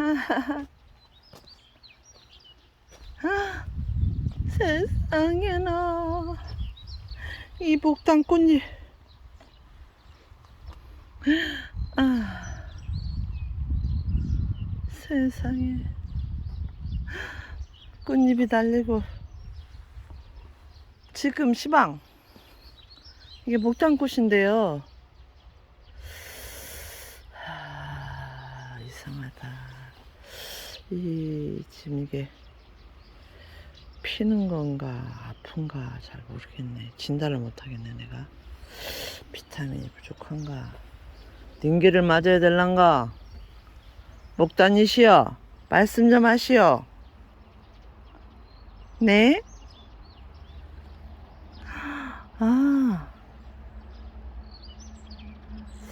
아, 세상에나. 이 복당 꽃잎. 아. 세상에. 꽃잎이 달리고 지금 시방. 이게 목장꽃인데요 아, 이상하다 이 지금 이게 피는 건가 아픈가 잘 모르겠네. 진단을 못하겠네 내가. 비타민이 부족한가? 닌기를 맞아야 될란가? 목단이시여 말씀 좀 하시오. 네? 아.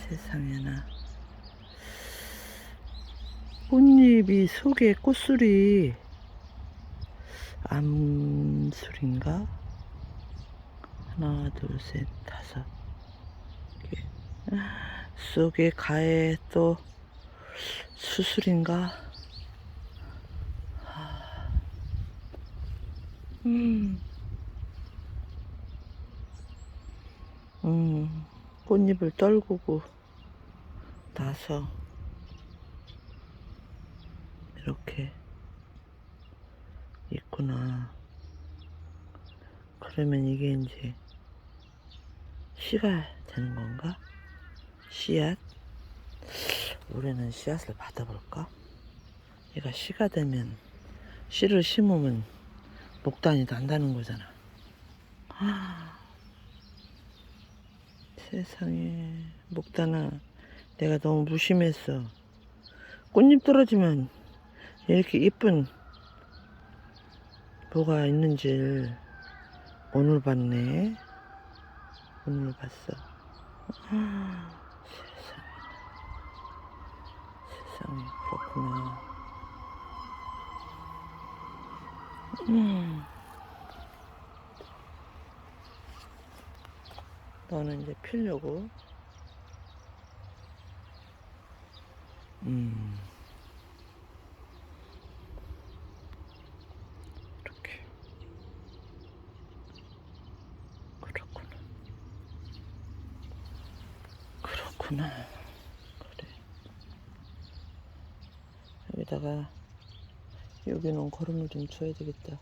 세상에나 꽃잎이 속에 꽃술이 암술인가? 하나, 둘, 셋, 다섯 개. 속에 가에 또 수술인가? 하. 음. 음, 꽃잎을 떨구고 나서 이렇게 있구나. 그러면 이게 이제 씨가 되는 건가? 씨앗? 올해는 씨앗을 받아볼까? 얘가 씨가 되면 씨를 심으면 목단이 난다는 거잖아. 아, 세상에 목단아 내가 너무 무심했어. 꽃잎 떨어지면 이렇게 이쁜 뭐가 있는지 오늘 봤네. 오늘 봤어. 아, 세상에. 세상에, 그렇구나. 음. 너는 이제 피려고. 음. 이렇게. 그렇구나. 그렇구나. 그래. 여기다가 여기는 거름을 좀 줘야 되겠다.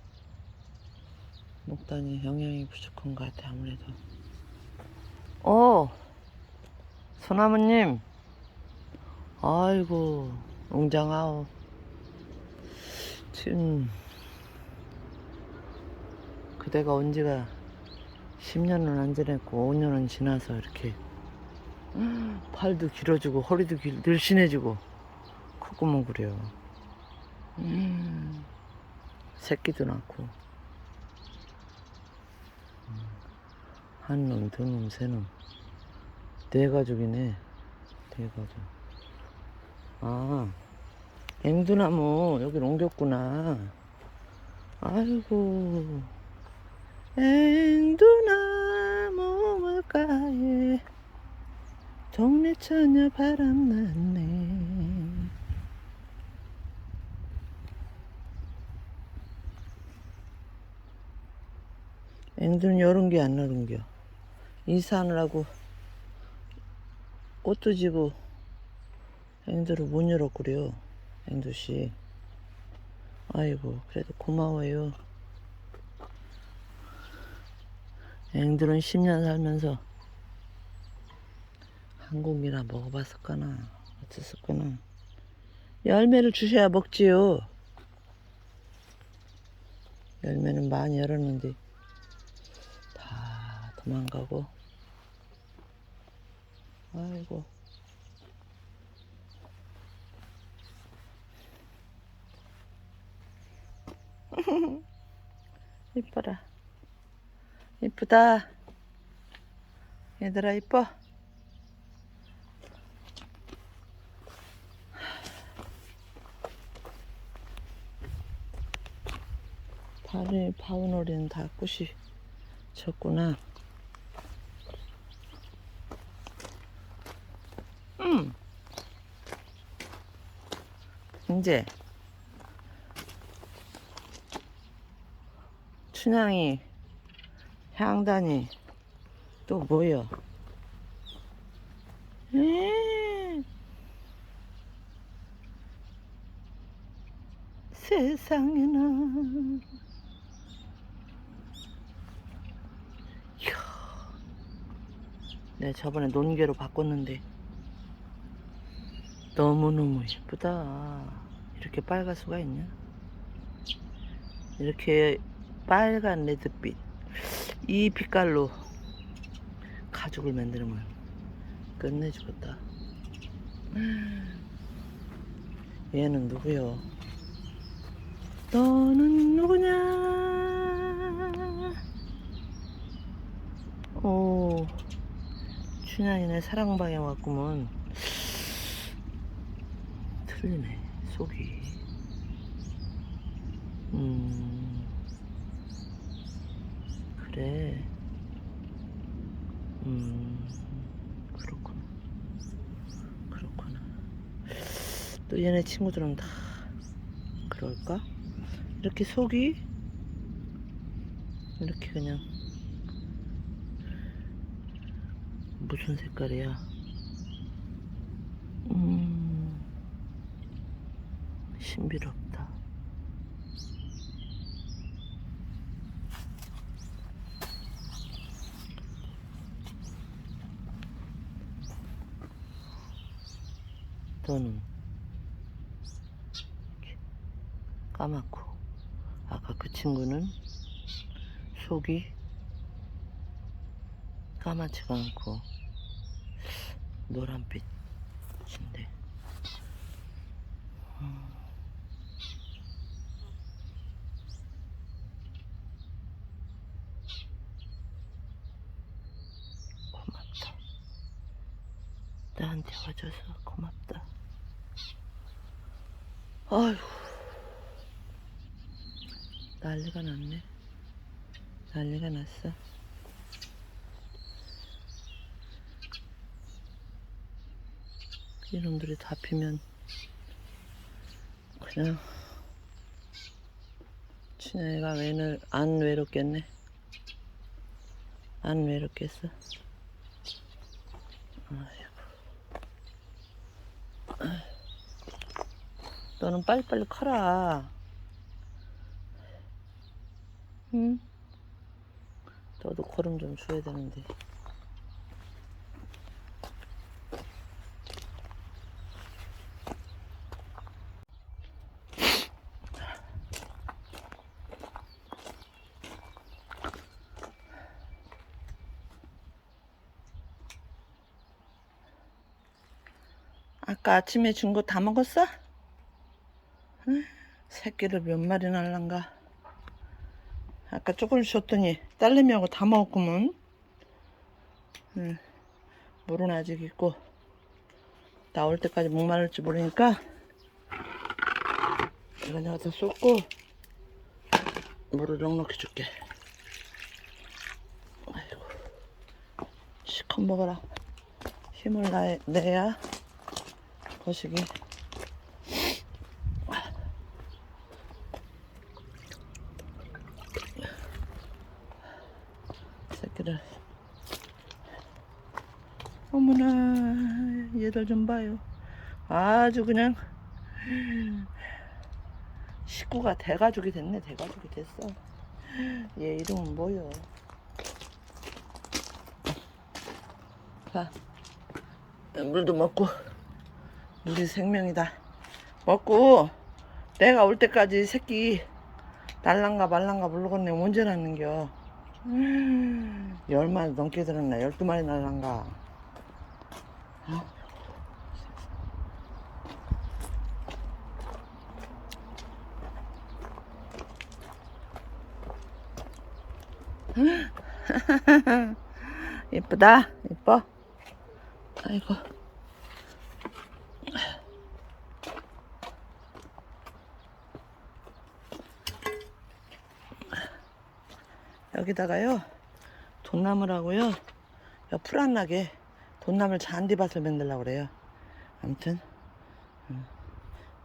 목단이 영양이 부족한 것 같아 아무래도. 어, 소나무님. 아이고, 웅장하오. 지금 그대가 온 지가 10년은 안 지냈고 5년은 지나서 이렇게 팔도 길어지고 허리도 길, 늘씬해지고 콧구멍 그래요. 음, 새끼도 낳고 음, 한 놈, 두 놈, 세 놈, 네 가족이네. 네 가족. 아, 앵두나무 여기 옮겼구나. 아이고, 앵두나무 물가에 동네 처녀 바람 났네. 앵두는 열은겨 안 열은겨? 이사하느라고 꽃도 지고 앵두를 못 열었구려 앵두씨. 아이고 그래도 고마워요. 앵두는 10년 살면서 한국이나 먹어봤을까나 어땠을까나. 열매를 주셔야 먹지요. 열매는 많이 열었는데 다 도망가고. 아이고. 이뻐라. 이쁘다. 얘들아 이뻐. 발이 바운오리는 다 꽃이 졌구나 음. 이제 춘향이 향단이 또 뭐요? 에 세상에는 내가 저번에 논개로 바꿨는데 너무너무 예쁘다 이렇게 빨갈 수가 있냐? 이렇게 빨간 레드빛 이 빛깔로 가죽을 만들면 끝내주겠다. 얘는 누구요? 너는 누구냐? 오 춘향이네 사랑방에 왔구먼. 틀리네 속이 음. 그래. 음. 그렇구나. 그렇구나. 또 얘네 친구들은 다 그럴까? 이렇게 속이 이렇게 그냥 무슨 색깔이야 음 신비롭다. 너는 까맣고 아까 그 친구는 속이 까맣지가 않고 노란빛인데 고맙다. 나한테 와줘서 고맙다. 아휴, 난리가 났네. 난리가 났어. 이놈들이 다 피면 그냥 친애가 왜는 안 외롭겠네. 안 외롭겠어. 아이 너는 빨리빨리 커라. 응? 너도 거름 좀 줘야 되는데. 아까 아침에 준 거 다 먹었어? 응? 새끼를 몇 마리 날란가? 아까 조금씩 줬더니 딸내미하고 다 먹었구먼. 응. 물은 아직 있고 나올 때까지 목마를지 모르니까 이거 내가 다 쏟고 물을 넉넉히 줄게. 아이고 시컷 먹어라. 힘을 나, 내야 거시기. 새끼들. 어머나, 얘들 좀 봐요. 아주 그냥 식구가 대가족이 됐네, 대가족이 됐어. 얘 이름은 뭐요? 자, 물도 먹고. 물이 생명이다. 먹고 내가 올 때까지 새끼 날랑가 말랑가 모르겠네 언제 낳는겨. 음, 열 마리 넘게 들었나? 열두 마리 날랑가. 어? 이쁘다. 이뻐. 아이고 여기다가요 돈나물하고요 풀 안 나게 돈나물 잔디밭을 만들려고 그래요 아무튼 음,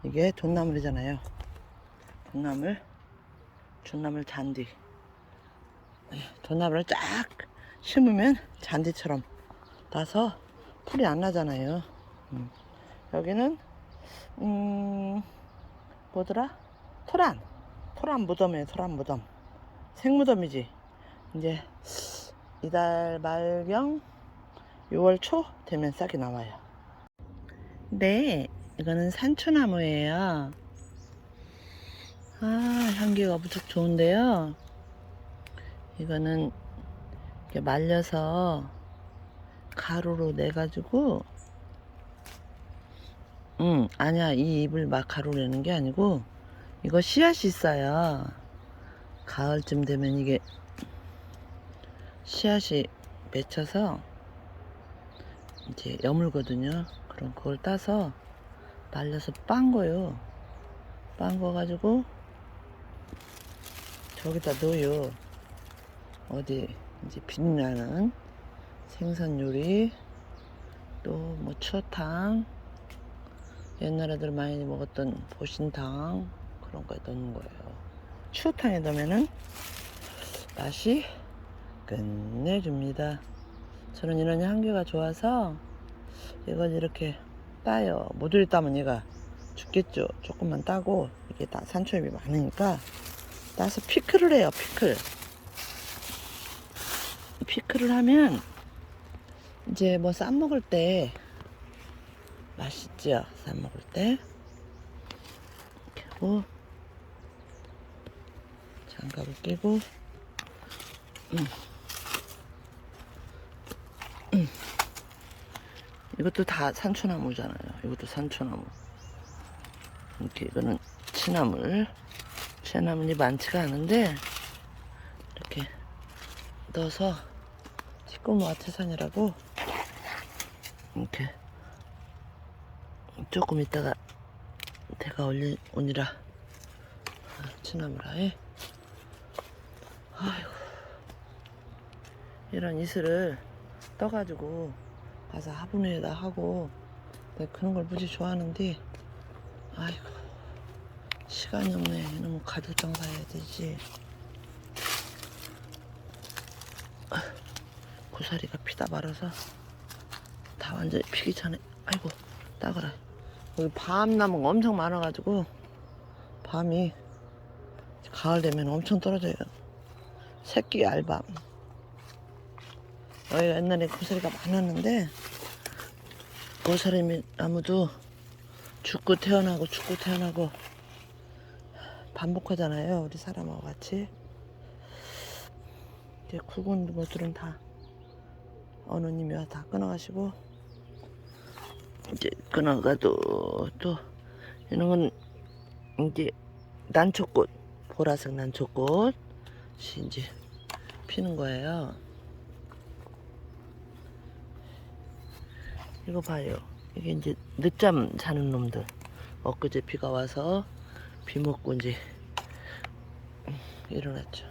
이게 돈나물이잖아요. 돈나물, 돈나물 잔디. 예, 돈나물을 쫙 심으면 잔디처럼 나서 풀이 안 나잖아요. 음. 여기는 음 뭐더라? 토란, 토란 무덤이에요. 토란 무덤. 생무덤이지. 이제 이달 말경 6월 초 되면 싹이 나와요. 네, 이거는 산초나무예요. 아, 향기가 무척 좋은데요. 이거는 이렇게 말려서 가루로 내가지고, 음, 아니야, 이 잎을 막 가루 내는 게 아니고, 이거 씨앗이 있어요. 가을쯤 되면 이게 씨앗이 맺혀서 이제 여물거든요. 그럼 그걸 따서 말려서 빤 거요. 빤 거 가지고 저기다 넣어요. 어디 이제 빛나는 생선 요리 또 뭐 추어탕 옛날 애들 많이 먹었던 보신탕 그런 거에 넣는 거예요. 추어탕에 넣으면은 맛이 끝내줍니다. 저는 이런 향기가 좋아서 이걸 이렇게 따요. 모조리 따면 얘가 죽겠죠. 조금만 따고 이게 다 산초잎이 많으니까 따서 피클을 해요. 피클. 피클을 하면 이제 뭐 쌈 먹을 때 맛있죠. 쌈 먹을 때. 하고 장갑을 끼고 음. 이것도 다 산초나무잖아요. 이것도 산초나무. 이렇게 이거는 취나물. 취나물이 많지가 않은데 이렇게 넣어서 시꺼모 아태산이라고 이렇게 조금 있다가 대가 올리, 오니라 취나물아에 아이고 이런 이슬을 떠가지고 가서 화분에다 하고 내가 그런 걸 무지 좋아하는데 아이고 시간이 없네. 이놈 가죽 장사해야 되지. 아, 고사리가 피다 말아서 다 완전히 피기 전에 아이고 따거라. 여기 밤나무가 엄청 많아가지고 밤이 가을 되면 엄청 떨어져요. 새끼 알밤 옛날에 고사리가 많았는데 고사리 나무도 죽고 태어나고 죽고 태어나고 반복하잖아요 우리 사람하고 같이 이제 굵은 것들은 다 어느님이 다 끊어가시고 이제 끊어가도 또 이런 건 이제 난초꽃 보라색 난초꽃이 이제 피는 거예요. 이거 봐요. 이게 이제 늦잠 자는 놈들. 엊그제 비가 와서 비 먹고 이제 일어났죠.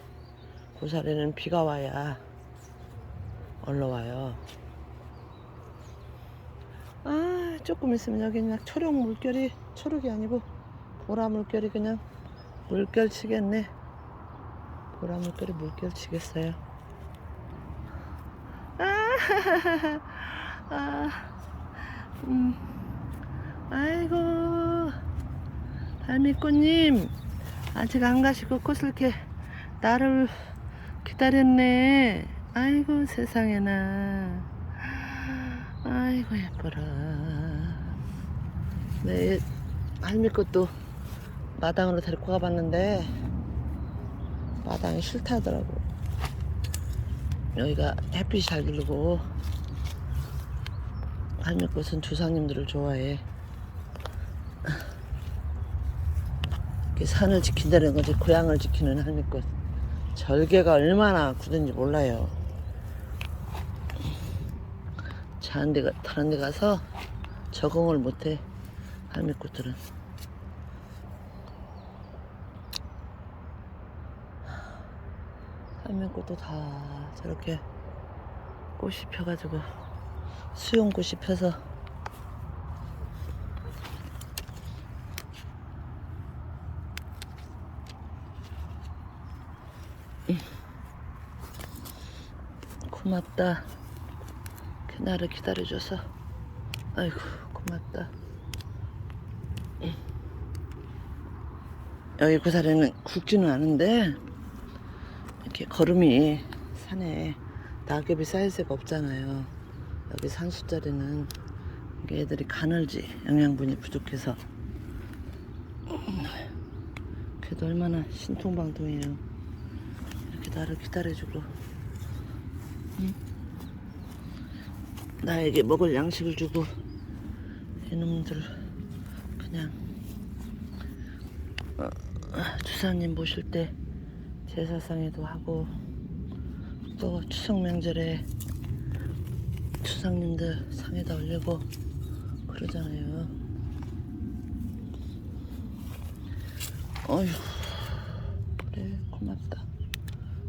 고사리는 비가 와야 얼러 와요. 아, 조금 있으면 여기 그냥 초록 물결이, 초록이 아니고 보라 물결이 그냥 물결 치겠네. 보라 물결이 물결 치겠어요. 아, 아, 음, 아이고, 달미꽃님, 아직 안 가시고 꽃을 이렇게 나를 기다렸네. 아이고, 세상에나. 아이고, 예뻐라. 네, 할미꽃도 마당으로 데리고 가봤는데, 마당이 싫다더라고. 여기가 햇빛이 잘 들고, 할미꽃은 조상님들을 좋아해. 산을 지킨다는 거지, 고향을 지키는 할미꽃. 절개가 얼마나 굳은지 몰라요. 다른 데, 가- 다른 데 가서 적응을 못해. 할미꽃들은. 할미꽃도 다 저렇게 꽃이 펴가지고 수용꽃이 펴서. 예. 고맙다. 그날을 기다려줘서. 아이고 고맙다. 예. 여기 구사리는 굵지는 않은데 이렇게 걸음이 산에 낙엽이 쌓일 새가 없잖아요. 여기 산수자리는 애들이 가늘지, 영양분이 부족해서. 그래도 얼마나 신통방통해요. 이렇게 나를 기다려주고. 나에게 먹을 양식을 주고 이놈들 그냥 어, 주사님 모실 때 제사상에도 하고 또 추석 명절에 주상님들 상에다 올리고 그러잖아요. 어휴 그래 고맙다.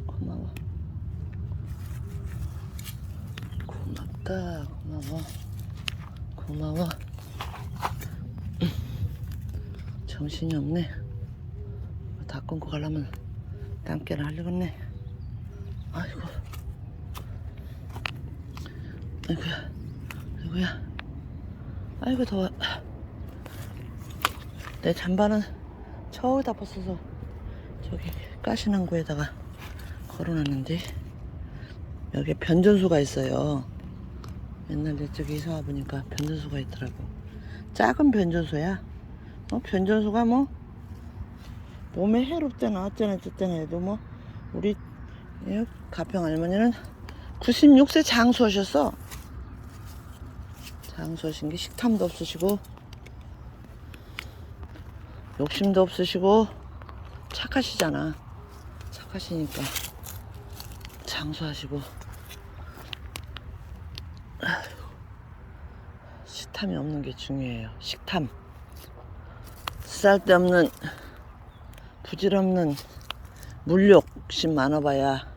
고마워. 고맙다 고마워. 고마워. 정신이 없네. 다 끊고 가려면 땀깨를 하려겠네. 아이고 아이고야 아이고야 아이고 더워 내 잠바는 저기다 벗어서 저기 가시낭구에다가 걸어놨는데 여기 변전수가 있어요. 옛날 저쪽에 이사 와보니까 변전수가 있더라고. 작은 변전수야. 어, 변전수가 뭐 몸에 해롭대나 어쩌나 저쩌나 해도 뭐 우리 이 가평 할머니는 96세 장수하셨어. 장수하신 게 식탐도 없으시고 욕심도 없으시고 착하시잖아. 착하시니까 장수하시고 식탐이 없는 게 중요해요. 식탐. 쓸데없는 부질없는 물욕심 많아봐야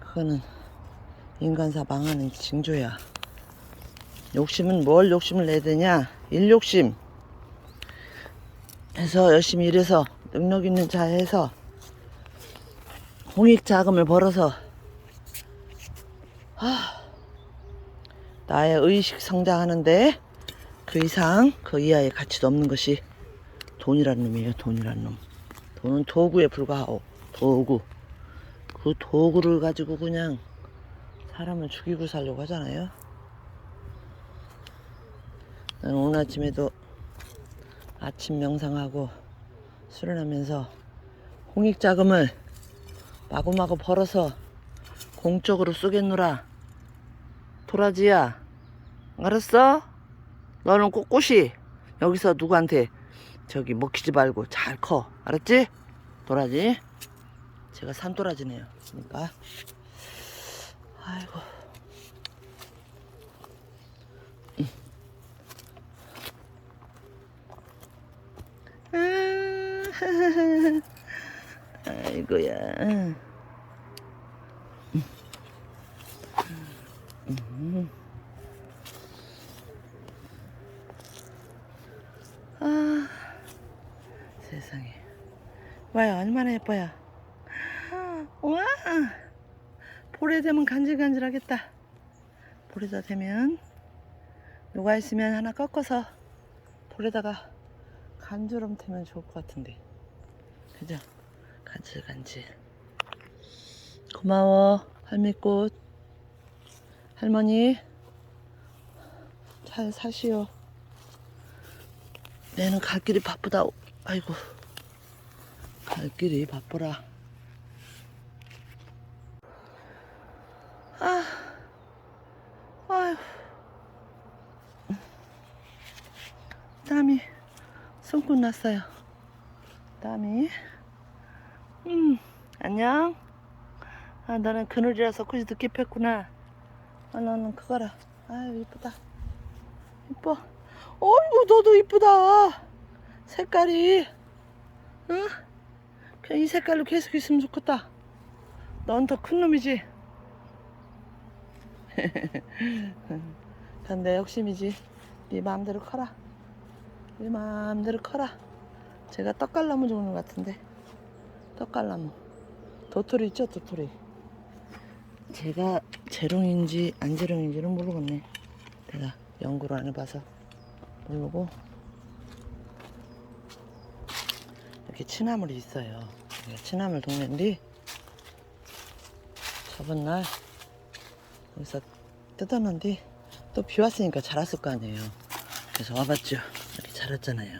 그거는 인간사 망하는 징조야. 욕심은 뭘 욕심을 내야 되냐? 일욕심. 해서 열심히 일해서 능력 있는 자 해서 공익 자금을 벌어서 하, 나의 의식 성장하는데 그 이상 그 이하의 가치도 없는 것이 돈이란 놈이에요 돈이란 놈 돈은 도구에 불과하오 도구 그 도구를 가지고 그냥 사람을 죽이고 살려고 하잖아요 나는 오늘 아침에도 아침 명상하고 수련하면서 공익 자금을 마구마구 벌어서 공적으로 쏘겠노라. 도라지야, 알았어? 너는 꼿꼿이 여기서 누구한테 저기 먹히지 말고 잘 커. 알았지? 도라지. 제가 산도라지네요. 그러니까. 아이고. 음. 아이고야. 아, 세상에. 와요, 얼마나 예뻐요. 와, 볼에 되면 간질간질하겠다. 볼에다 대면 누가 있으면 하나 꺾어서 볼에다가 간주름 태면 좋을 것 같은데. 그죠? 간질간질. 고마워, 할미꽃. 할머니, 잘 사시오. 내는 갈 길이 바쁘다. 아이고. 갈 길이 바쁘라. 아, 아휴. 땀이 손끝 났어요. 땀이. 음, 안녕. 아, 너는 그늘이라서 굳이 늦게 폈구나. 아, 너는 그거라. 아유, 이쁘다. 이뻐. 어이구, 너도 이쁘다. 색깔이. 응? 그냥 이 색깔로 계속 있으면 좋겠다. 넌 더 큰 놈이지. 그건 내 욕심이지. 네 마음대로 커라. 네 마음대로 커라. 제가 떡갈나무 종류 같은데. 떡갈나무. 도토리 있죠, 도토리. 제가 재롱인지 안 재롱인지는 모르겠네. 내가 연구를 안 해봐서 모르고 이렇게 취나물이 있어요. 취나물 동네인데 저번 날 여기서 뜯었는데 또비 왔으니까 자랐을 거 아니에요. 그래서 와봤죠. 이렇게 자랐잖아요.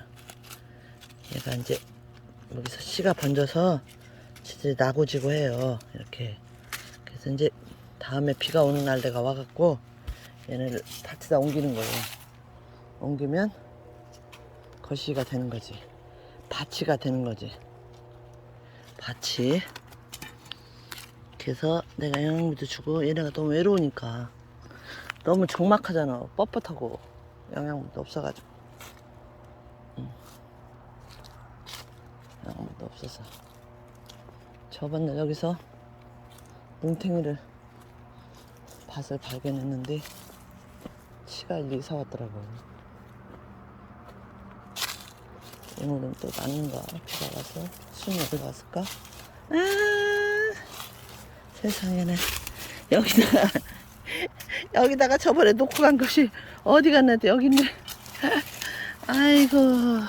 얘가 이제 여기서 씨가 번져서 진짜 나고지고 해요. 이렇게. 그래서 이제 다음에 비가 오는 날 내가 와갖고 얘네를 밭에다 옮기는 거예요. 옮기면 거시기가 되는 거지. 밭이가 되는 거지. 밭이. 그래서 내가 영양분도 주고 얘네가 너무 외로우니까 너무 적막하잖아. 뻣뻣하고 영양분도 없어가지고. 응. 영양분도 없어서. 저번 날 여기서 뭉탱이를 밭을 발견했는데 치가 일리 이사 왔더라고요. 오늘은 또 났는가? 비가 와서 숨이 어디 갔을까? 아 세상에는. 여기다가 여기다가 저번에 놓고 간 것이 어디 갔나데 여기 있네. 아이고.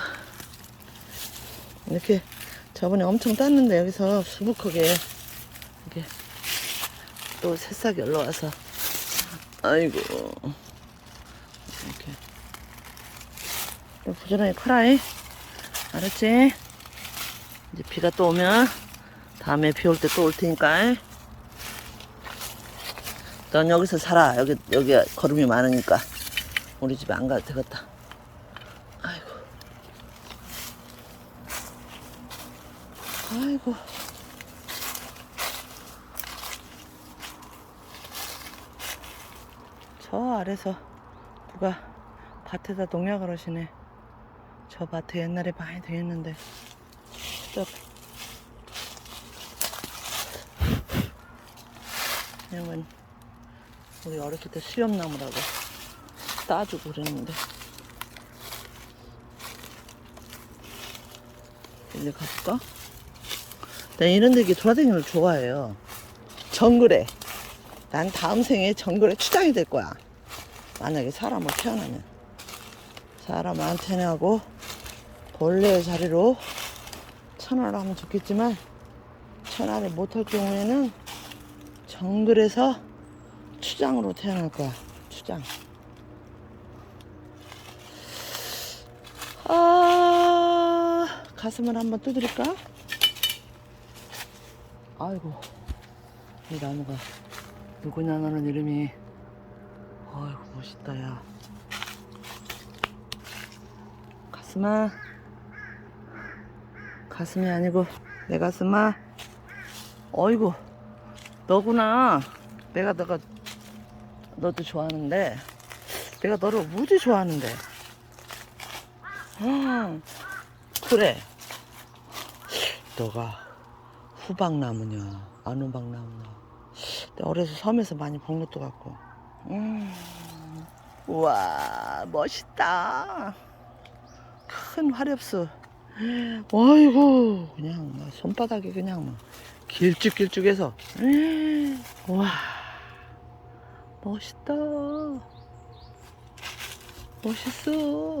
이렇게 저번에 엄청 땄는데 여기서 수북하게 이게 또 새싹이 올라와서. 아이고. 이렇게. 또 부지런히 커라이 알았지? 이제 비가 또 오면 다음에 비 올 때 또 올 테니까 넌 여기서 살아. 여기 여기 걸음이 많으니까. 우리 집에 안 가도 되겠다. 아이고. 아이고. 저 아래서 누가 밭에다 농약을 하시네. 저 밭에 옛날에 많이 되었는데 저 그냥은 우리 어렸을 때 수염나무라고 따주고 그랬는데. 일리 가볼까? 나 이런 데 돌아다니는 걸 좋아해요. 정글에. 난 다음 생에 정글에 추장이 될 거야. 만약에 사람을 태어나면. 사람을 안 태어나고 본래의 자리로 천하를 하면 좋겠지만 천하를 못할 경우에는 정글에서 추장으로 태어날 거야. 추장. 아, 가슴을 한번 두드릴까? 아이고, 이 나무가 누구냐 너는 이름이. 아이고 멋있다 야. 가슴아, 가슴이 아니고 내 가슴아. 어이구, 너구나. 내가 너가 너도 좋아하는데? 내가 너를 무지 좋아하는데. 아, 그래. 너가 후박나무냐 안후박나무냐. 내가 어려서 섬에서 많이 본 것도 같고. 음, 우와 멋있다. 큰 화렵수. 어이구 그냥 막 손바닥이 그냥 막 길쭉길쭉해서. 우와 멋있다. 멋있어.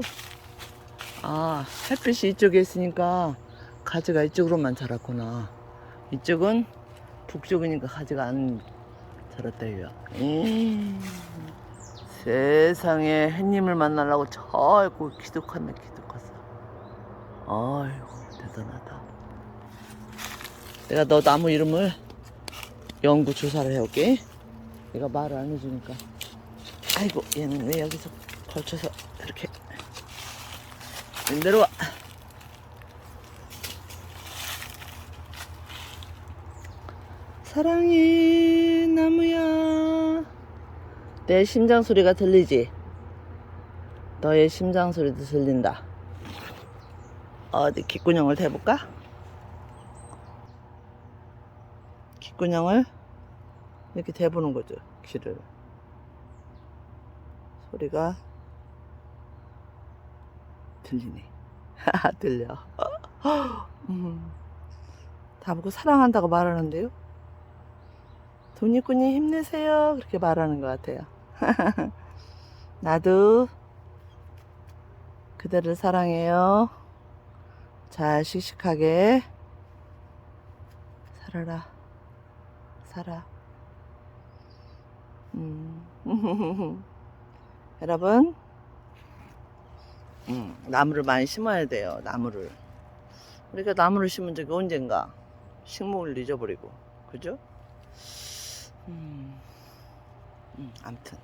아, 햇빛이 이쪽에 있으니까 가지가 이쪽으로만 자랐구나. 이쪽은 북쪽이니까 가지가 안 자랐대요. 음, 세상에 햇님을 만나려고 저고 기득하네, 기득했어. 아이고, 대단하다. 내가 너 나무 이름을 연구 조사를 해올게. 얘가 말을 안 해주니까. 아이고 얘는 왜 여기서 걸쳐서 이렇게. 내려와. 사랑해 나무야. 내 심장 소리가 들리지? 너의 심장 소리도 들린다. 어디 귓구녕을 대볼까? 귓구녕을 이렇게 대보는 거죠 귀를 소리가 들리네 들려 음, 다 보고 사랑한다고 말하는데요 돈이꾼이 힘내세요. 그렇게 말하는 것 같아요. 나도 그대를 사랑해요. 잘 씩씩하게 살아라. 살아. 음. 여러분, 음, 나무를 많이 심어야 돼요. 나무를. 우리가 나무를 심은 적이 언젠가 식목을 잊어버리고, 그죠? 음, 음, 암튼.